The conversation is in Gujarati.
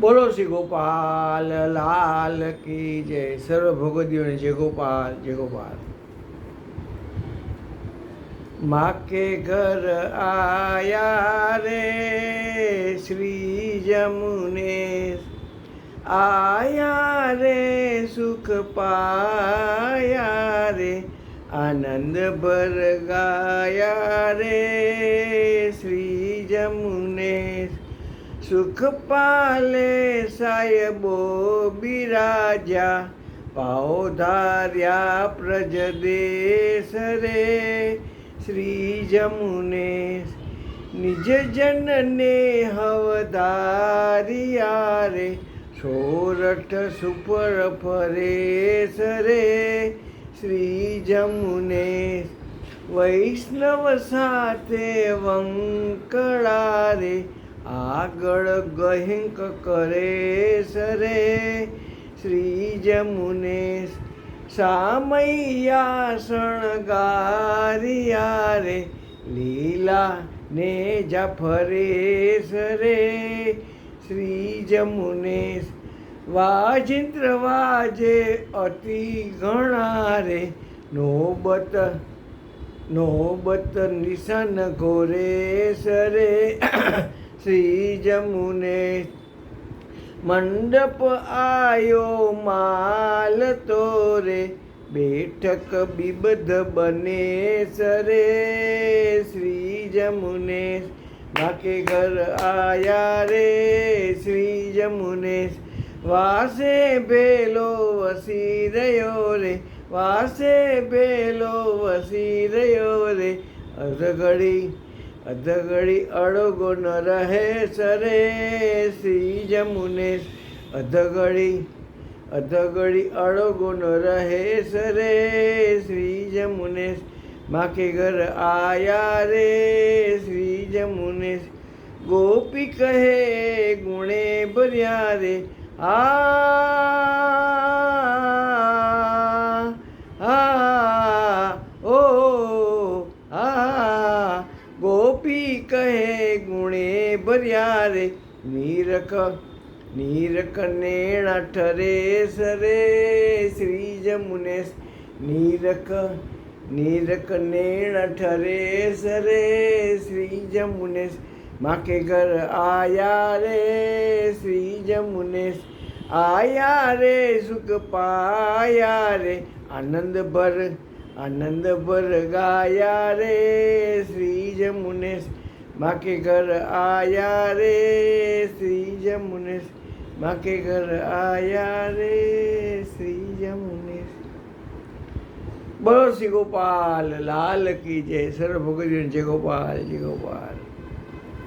બોલો શ્રી ગોપાલ, લાલ કી જય. સર્વ ભગવદીઓને જય ગોપાલ જય ગોપાલ. માં કે ઘર આયા રે, શ્રી જમુને. આયા રે, સુખ પાયા રે, આનંદ ભર ગાયા રે, શ્રી જમુને. સુખ પાલે સાહેબો બિરાજ્યા પાઓ ધાર્યા પ્રજ દેશ રે શ્રી જમુને નિજ જનને હવધારિયા રે સોરઠ સુપર ફરે સરે શ્રી જમુને વૈષ્ણવ સાથે વંકળા રે આગળ ગહિંક કરે સરે. શ્રી જમુને સામૈયા શણગારિયા રે. લીલા ને જાફરે સરે. શ્રી જમુને વાજિંદ્ર વાજે અતિ ઘણા રે. નોબત નોબત નિશાન ઘોરે સરે. શ્રી જમુને મંડપ આયો માલ તોરે, બેઠક બિબધ બને સરે. શ્રી જમુને બાકે ઘર આયા રે. શ્રી જમુને વાસે ભેલો વસી રહ્યો રે, વાસે ભેલો વસી રહ્યો રે. અધઘડી અધઘડી અડગો ન રહે સરે શ્રી જમુને. અધઘડી અધઘડી અડગો ન રહે સરે શ્રી જમુને. માકે ઘર આયા રે શ્રી જમુને. ગોપી કહે ગુણે ભર્યા રે. આ ભર્યા રે નીરખ નીરખ નેણા ઠરે સરે, શ્રી જમુનેશ. નીરખ નીરખ નેણા ઠરે સરે, શ્રી જમુનેશ. માકે ઘર આયા રે, શ્રી જમુનેશ. આયા રે, સુખ પાયા રે, આનંદ ભર આનંદ ભર ગાયા રે, શ્રી જમુને માકે ઘર આયા રે, શ્રી જમુને માકે ઘર આયા રે, શ્રી જમુને બોલો શ્રી ગોપાલ. લાલ કી જય. સર્વ ભગવતી જય ગોપાલ જય ગોપાલ.